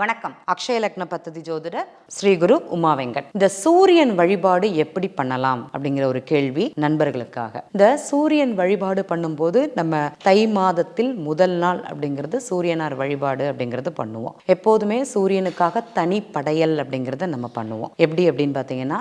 வணக்கம். அக்ஷய லக்ன பத்ததி ஜோதிடர் ஸ்ரீகுரு உமா வெங்கட். இந்த சூரியன் வழிபாடு எப்படி பண்ணலாம் அப்படிங்கிற ஒரு கேள்வி நண்பர்களுக்காக. இந்த சூரியன் வழிபாடு பண்ணும்போது நம்ம தை மாதத்தில் முதல் நாள் அப்படிங்கிறது சூரியனார் வழிபாடு அப்படிங்கிறது பண்ணுவோம். எப்போதுமே சூரியனுக்காக தனி படையல் அப்படிங்கிறத நம்ம பண்ணுவோம். எப்படி அப்படின்னு பார்த்தீங்கன்னா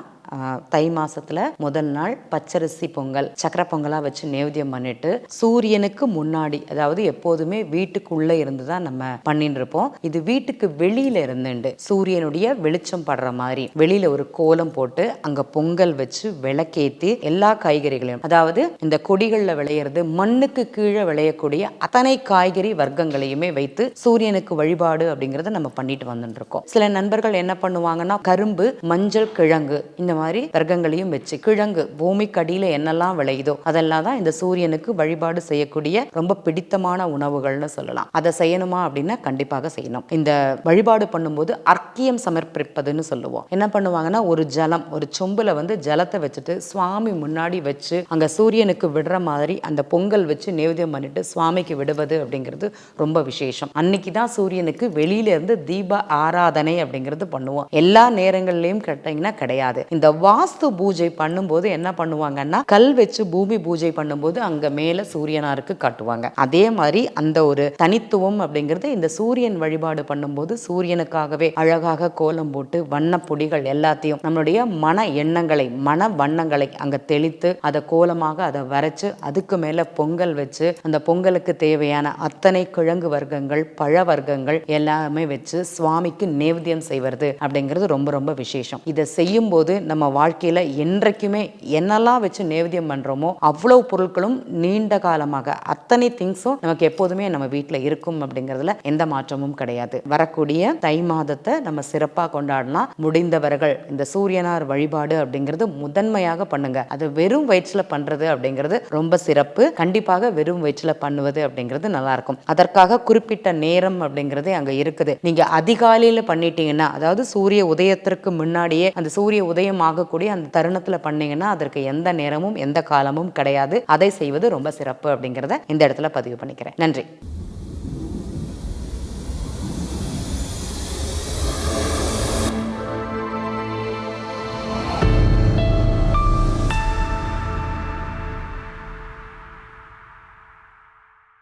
தை மாசத்துல முதல் நாள் பச்சரிசி பொங்கல். சக்கரை பொங்கலா வச்சு நேவியம் பண்ணிட்டு சூரியனுக்கு முன்னாடி அதாவது எப்போதுமே வீட்டுக்குள்ள இருந்து தான் நம்ம பண்ணிட்டு இருப்போம் இது வீட்டுக்கு வெளியில இருந்துண்டு. சூரியனுடைய வெளிச்சம் படுற மாதிரி. வெளியில ஒரு கோலம் போட்டு அங்க பொங்கல் வச்சு விளக்கேத்தி எல்லா காய்கறிகளையும் அதாவது இந்த கொடிகள்ல விளையிறது மண்ணுக்கு கீழே விளையக்கூடிய அத்தனை காய்கறி வர்க்கங்களையுமே வைத்து சூரியனுக்கு வழிபாடு அப்படிங்கறத நம்ம பண்ணிட்டு வந்துட்டு இருக்கோம் சில நண்பர்கள் என்ன பண்ணுவாங்கன்னா கரும்பு மஞ்சள் கிழங்கு இந்த மாதிரி வர்க்கங்களையும் வச்சு கிழங்கு பூமிக்கு அடியில என்னெல்லாம் விளையுதோ அதெல்லாம் தான் இந்த சூரியனுக்கு வழிபாடு செய்யக்கூடிய ரொம்ப பிடித்தமான உணவுகள்னு சொல்லலாம். அதை செய்யணுமா அப்படின்னா கண்டிப்பாக செய்யணும். இந்த வழிபாடு பண்ணும்போது அர்க்கியம் சமர்ப்பிப்பதுன்னு சொல்லுவோம். என்ன பண்ணுவாங்கன்னா ஒரு ஜலம் ஒரு சொம்புல வந்து ஜலத்தை வச்சுட்டு சுவாமி முன்னாடி வச்சு அங்க சூரியனுக்கு விடுற மாதிரி அந்த பொங்கல் வச்சு நேவேத்தியம் பண்ணிட்டு சுவாமிக்கு விடுவது அப்படிங்கிறது ரொம்ப விசேஷம். அன்னைக்கு தான் சூரியனுக்கு வெளியில இருந்து தீப ஆராதனை அப்படிங்கிறது பண்ணுவோம். எல்லா நேரங்கள்லயும் கேட்டீங்கன்னா கிடையாது. இந்த இந்த வாஸ்து பூஜை பண்ணும்போது என்ன பண்ணுவாங்கன்னா கல் வச்சு பூமி பூஜை பண்ணும்போது அங்க மேல சூரியனாருக்கு காட்டுவாங்க. அதே மாதிரி அந்த ஒரு தனித்துவம் அப்படிங்கிறது இந்த சூரியன் வழிபாடு பண்ணும்போது சூரியனுக்காகவே அழகாக கோலம் போட்டு வண்ண பொடிகள் எல்லாத்தையும் நம்மளுடைய மன எண்ணங்களை மன வண்ணங்களை அங்க தெளித்து அதை கோலமாக அதை வரைச்சு அதுக்கு மேல பொங்கல் வச்சு அந்த பொங்கலுக்கு தேவையான அத்தனை கிழங்கு வர்க்கங்கள் பழ வர்க்கங்கள் எல்லாமே வச்சு சுவாமிக்கு நேவேத்தியம் செய்வது அப்படிங்கிறது ரொம்ப ரொம்ப விசேஷம். இதை செய்யும்போது நம்ம வாழ்க்கையில் என்றைக்குமே என்னெல்லாம் வச்சு நேவேத்தியம் பண்ணுறோமோ அவ்வளவு பொருட்களும் நீண்ட காலமாக அத்தனை திங்ஸும் நமக்கு எப்போதுமே நம்ம வீட்டில் இருக்கும் அப்படிங்கிறதுல எந்த மாற்றமும் கிடையாது. வரக்கூடிய தை மாதத்தை நம்ம சிறப்பாக கொண்டாடலாம் முடிந்தவர்கள் இந்த சூரியனார் வழிபாடு அப்படிங்கிறது முதன்மையாக பண்ணுங்க. அது வெறும் வயிற்றில் பண்ணுறது அப்படிங்கிறது ரொம்ப சிறப்பு. கண்டிப்பாக வெறும் வயிற்றில் பண்ணுவது அப்படிங்கிறது நல்லா இருக்கும் அதற்காக குறிப்பிட்ட நேரம் அப்படிங்கிறது அங்கே இருக்குது. நீங்கள் அதிகாலையில் பண்ணிட்டீங்கன்னா அதாவது சூரிய உதயத்திற்கு முன்னாடியே அந்த சூரிய உதயம் ஆகக்கூடிய அந்த தருணத்துல பண்ணீங்கன்னா அதற்கு எந்த நேரமும் எந்த காலமும் கிடையாது. அதை செய்வது ரொம்ப சிறப்பு அப்படிங்கிறத இந்த இடத்துல பதிவு பண்ணிக்கிறேன். நன்றி.